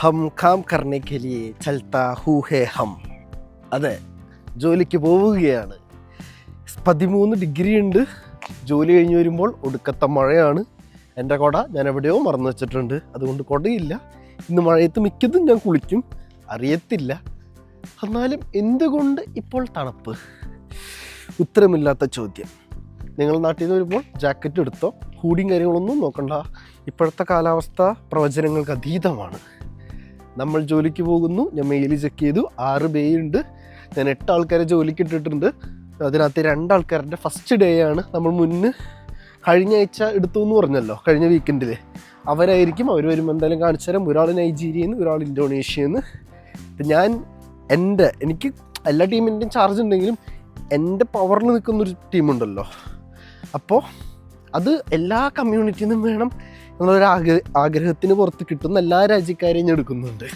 ഹം കാം കർണെ കെ ലിയെ ചൽത്താ ഹൂ ഹേ ഹം. അതെ ജോലിക്ക് പോവുകയാണ്. പതിമൂന്ന് ഡിഗ്രി ഉണ്ട്. ജോലി കഴിഞ്ഞ് വരുമ്പോൾ ഒടുക്കത്ത മഴയാണ്. എന്റെ കുട ഞാൻ എവിടെയോ മറന്നു വെച്ചിട്ടുണ്ട്. അതുകൊണ്ട് കുടയില്ല. ഇന്ന് മഴയത്ത് മിക്കതും ഞാൻ കുളിക്കും. അറിയത്തില്ല. എന്നാലും എന്തുകൊണ്ട് ഇപ്പോൾ തണുപ്പ്? ഉത്തരമില്ലാത്ത ചോദ്യം. നിങ്ങൾ നാട്ടിൽ നിന്ന് വരുമ്പോൾ ജാക്കറ്റ് എടുത്തോ? ഹൂഡിയും കാര്യങ്ങളൊന്നും നോക്കണ്ട. ഇപ്പോഴത്തെ കാലാവസ്ഥ പ്രവചനങ്ങൾക്ക് അതീതമാണ്. നമ്മൾ ജോലിക്ക് പോകുന്നു. ഞാൻ മെയിൽ ചെക്ക് ചെയ്തു. ആറ് ബേ ഉണ്ട്. ഞാൻ എട്ട് ആൾക്കാരെ ജോലിക്ക് ഇട്ടിട്ടുണ്ട്. അതിനകത്ത് രണ്ടാൾക്കാരുടെ ഫസ്റ്റ് ഡേ ആണ് നമ്മൾ മുന്ന് കഴിഞ്ഞ ആഴ്ച എടുത്തു എന്ന് പറഞ്ഞല്ലോ കഴിഞ്ഞ വീക്കെൻഡിൽ അവരായിരിക്കും അവർ വരുമ്പോൾ എന്തായാലും കാണിച്ചു തരാം. ഒരാൾ നൈജീരിയ എന്ന് ഒരാൾ ഇപ്പം ഞാൻ എന്റെ എനിക്ക് എല്ലാ ടീമിന്റെയും ചാർജ് ഉണ്ടെങ്കിലും എന്റെ പവറിൽ നിൽക്കുന്നൊരു ടീമുണ്ടല്ലോ അപ്പോൾ അത് എല്ലാ കമ്മ്യൂണിറ്റിയിൽ നിന്നും വേണം. ആഗ്രഹ ആഗ്രഹത്തിന് പുറത്ത് കിട്ടുന്ന എല്ലാ രാജ്യക്കാരെയും ഞാൻ എടുക്കുന്നുണ്ട്.